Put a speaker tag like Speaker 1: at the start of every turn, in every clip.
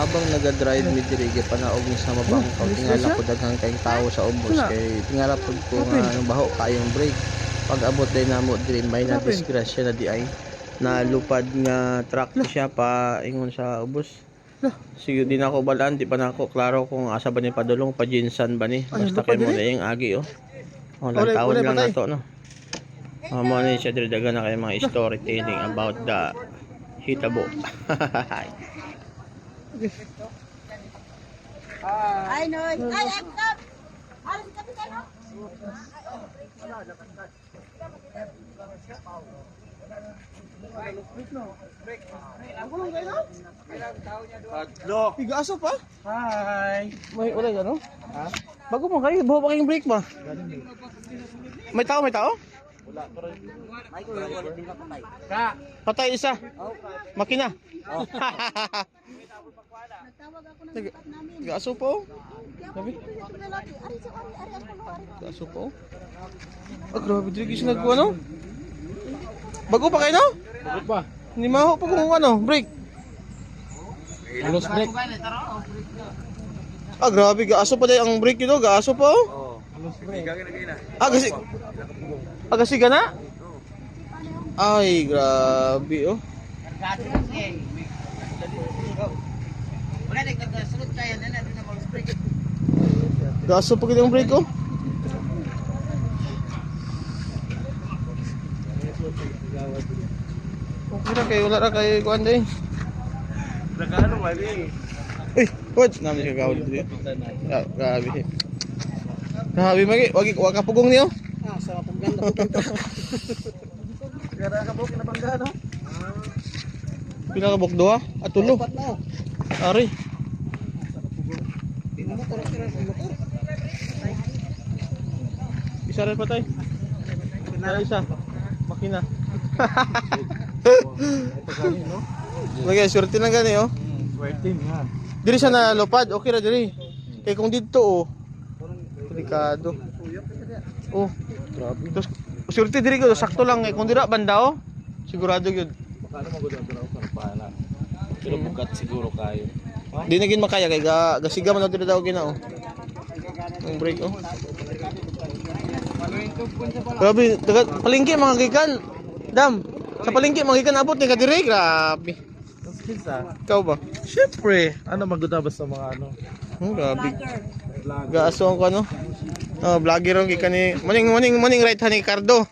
Speaker 1: habang naga-drive mi diri panaog ni sa mabang
Speaker 2: Oh,
Speaker 1: tingala ko daghang kayong tao sa ubos. Kay tingala pud ko nga anong baho kayong break pag abot day namo diri may na disgrasya na di ay na lupad nga truck siya pa ingon sa ubos.
Speaker 2: Lah.
Speaker 1: Sige, di na ako balaan, di pa na ako klaro kung asa ba ni padulong, pa Jinsan ba ni. Basta kay mo na yung agi oh. Oh, lang
Speaker 2: ulay
Speaker 1: lang
Speaker 2: patay.
Speaker 1: na to, no. Oh, mo ni siya diri na kay mga storytelling about the hitabo.
Speaker 3: Ay, no. Ay, ay, stop. Alis ka dito, no?
Speaker 2: Igaso pa?
Speaker 1: Hi. May ulay ano? Ha? Bago mo kayo, buho pa kayong break ba? May tao, may tao? Wala. Patay isa. Makina.
Speaker 3: Nagtawag ako ng
Speaker 1: Nag-. Gaso po.
Speaker 3: Ako
Speaker 1: Sabi?
Speaker 3: ari.
Speaker 1: Gaso po. Ah, grabe diri gis nagkuha no. Bago pa kayo no?
Speaker 2: Bakit ba?
Speaker 1: Hindi maho pa kung ano, break.
Speaker 2: Halos break.
Speaker 1: Ah, grabe, gaaso pa day ang break yun, no? gaaso pa oh.
Speaker 2: Halos break.
Speaker 1: Ah, kasi, ah, kasi gana? Ay, grabe oh. Gaso pa yung break oh. Okay na kayo, wala na kayo kuhan day.
Speaker 2: Nagano mali.
Speaker 1: Uy, what? Namin siya gawin dito. Ah, grabe. Grabe, magi. Wag wag ka pugong niyo.
Speaker 2: Ah, sa ganda po dito. Gara ka po kinabangga no?
Speaker 1: Pila ka bok duha? At tulo.
Speaker 2: Pat na.
Speaker 1: Ari.
Speaker 2: Tingnan mo tara tara sa motor.
Speaker 1: Isa rin patay. Isa isa. Makina. Lagi, swerte lang gani oh.
Speaker 2: Swerte nga.
Speaker 1: Diri siya na lupad, okay ra diri. Kay kung dito oh, delikado. Oh,
Speaker 2: Grabe.
Speaker 1: tapos swerte diri ko sakto lang eh kung dira banda oh. Sigurado gyud.
Speaker 2: Baka naman gud ako para pala. Pero bukat siguro kayo.
Speaker 1: Di na gid makaya kay ga gasiga man diri daw gina oh. Ang break oh. Grabe, taga palengke mga gikan. Dam, sa palengke mga gikan abot ni ka diri, grabe.
Speaker 2: Kinsa?
Speaker 1: Ikaw ba?
Speaker 2: Syempre, ano magudabas sa mga ano?
Speaker 1: Oh, grabe.
Speaker 2: Vlog.
Speaker 1: Gaaso ko ano. Oh, vlogger ang gikan ni Maning maning maning right hand ni Cardo.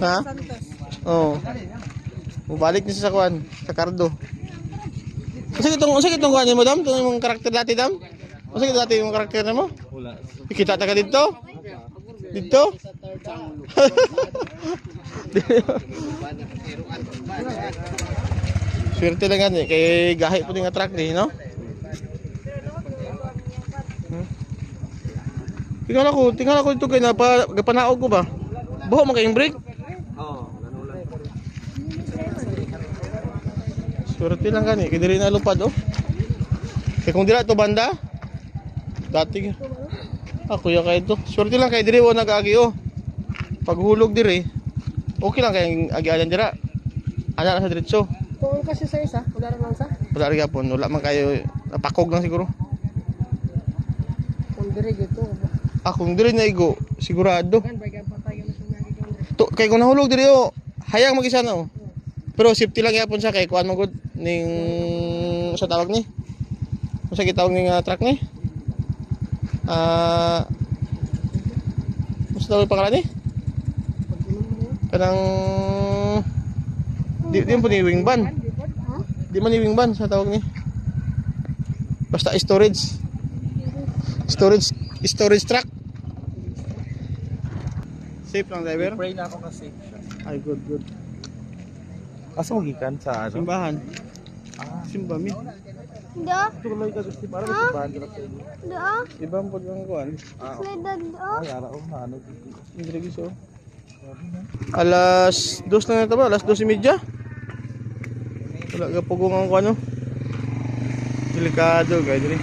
Speaker 1: Ha? Oh. Mubalik niya sa kuan, sa Cardo. Unsa kitong unsa kitong kuan mo dam? Tong imong karakter dati dam? Unsa kitong dati imong karakter mo?
Speaker 2: Wala.
Speaker 1: Kita ta ka dito? Dito? Swerte lang gani kay gahi po nga truck ni, no? Hmm? Tingnan ako, tingnan ako dito kay napa gapanaog ko ba? Buho man kayong brake?
Speaker 2: Oo, ganun lang.
Speaker 1: Swerte lang gani kay diri na lupad oh. Kay kung dira to banda, dati. Ah, kuya kay to. Swerte lang kay diri wo nag-agi oh. Paghulog diri, okay lang kay agi-adan dira. Ana na sa diretso.
Speaker 3: Kung kasi sa isa, wala naman sa.
Speaker 1: Wala rin gapon, wala man kayo napakog lang siguro.
Speaker 3: Kung dire gito.
Speaker 1: Ah, kung diri na igo, sigurado. To, kay kung nahulog diri oh, hayang mag-isa na oh. Pero safety lang yapon siya kay kuan mo gud ning sa tawag ni. Unsa gitawag ning ah, truck ni? Ah Unsa tawag pangalan ni? Kanang di di mo ni wing van. Di man ni wing van sa tawag ni. Basta storage. Storage storage truck. Safe lang driver.
Speaker 2: Pray na ako kasi.
Speaker 1: Ay good good.
Speaker 2: Asa mo gikan sa ano?
Speaker 1: Simbahan.
Speaker 2: Ah,
Speaker 1: Simba mi.
Speaker 2: Ko lang ka gusto para sa bahan ka sa inyo.
Speaker 4: da,
Speaker 1: Iba mo pag ang kuan.
Speaker 2: Ah,
Speaker 4: slida da.
Speaker 2: ay ara oh ano.
Speaker 1: Hindi giso. Alas 2 na nito ba? Alas 2:30. Wala ka pugong ang kuan. Delikado kay diri.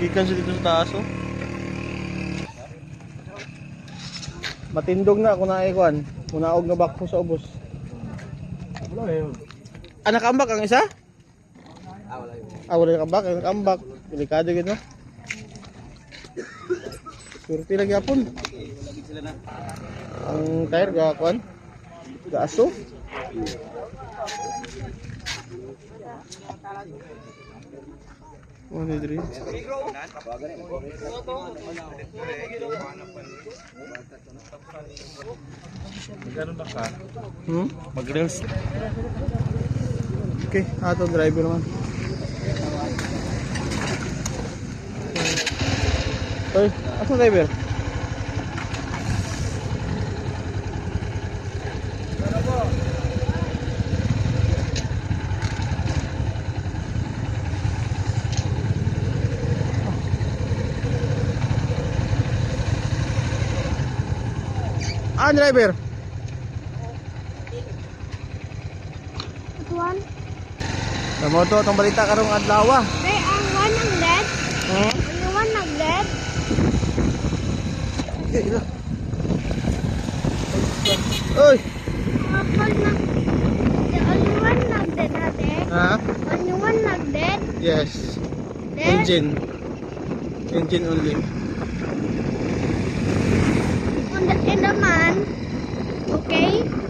Speaker 1: Gikan sa dito sa taas oh. Matindog na ako na ikuan. Munaog na bakho sa ubos.
Speaker 2: Wala yun.
Speaker 1: Ah, nakambak ang isa?
Speaker 2: Ah, wala yun.
Speaker 1: Ah, wala yung kambak. Nakambak. Delikado yun, no? Surti lagi
Speaker 2: hapon.
Speaker 1: Ang tire, gakuan. Gaaso. Gaaso. 103
Speaker 2: Ganun ba ka?
Speaker 1: Hmm? Okay, ato driver man Ay, ato driver? Ah, driver.
Speaker 3: Tuan.
Speaker 1: Namo to itong balita karong adlaw. ah.
Speaker 3: Be, ang one ang dead.
Speaker 1: Hmm?
Speaker 3: Ang one ang
Speaker 1: ila. Oy,
Speaker 3: Kapal na. Only one nag dead ate.
Speaker 1: ha?
Speaker 3: Only one nag dead.
Speaker 1: Yes.
Speaker 3: Dead.
Speaker 1: Engine. Engine only.
Speaker 3: On the, in the man. Okay.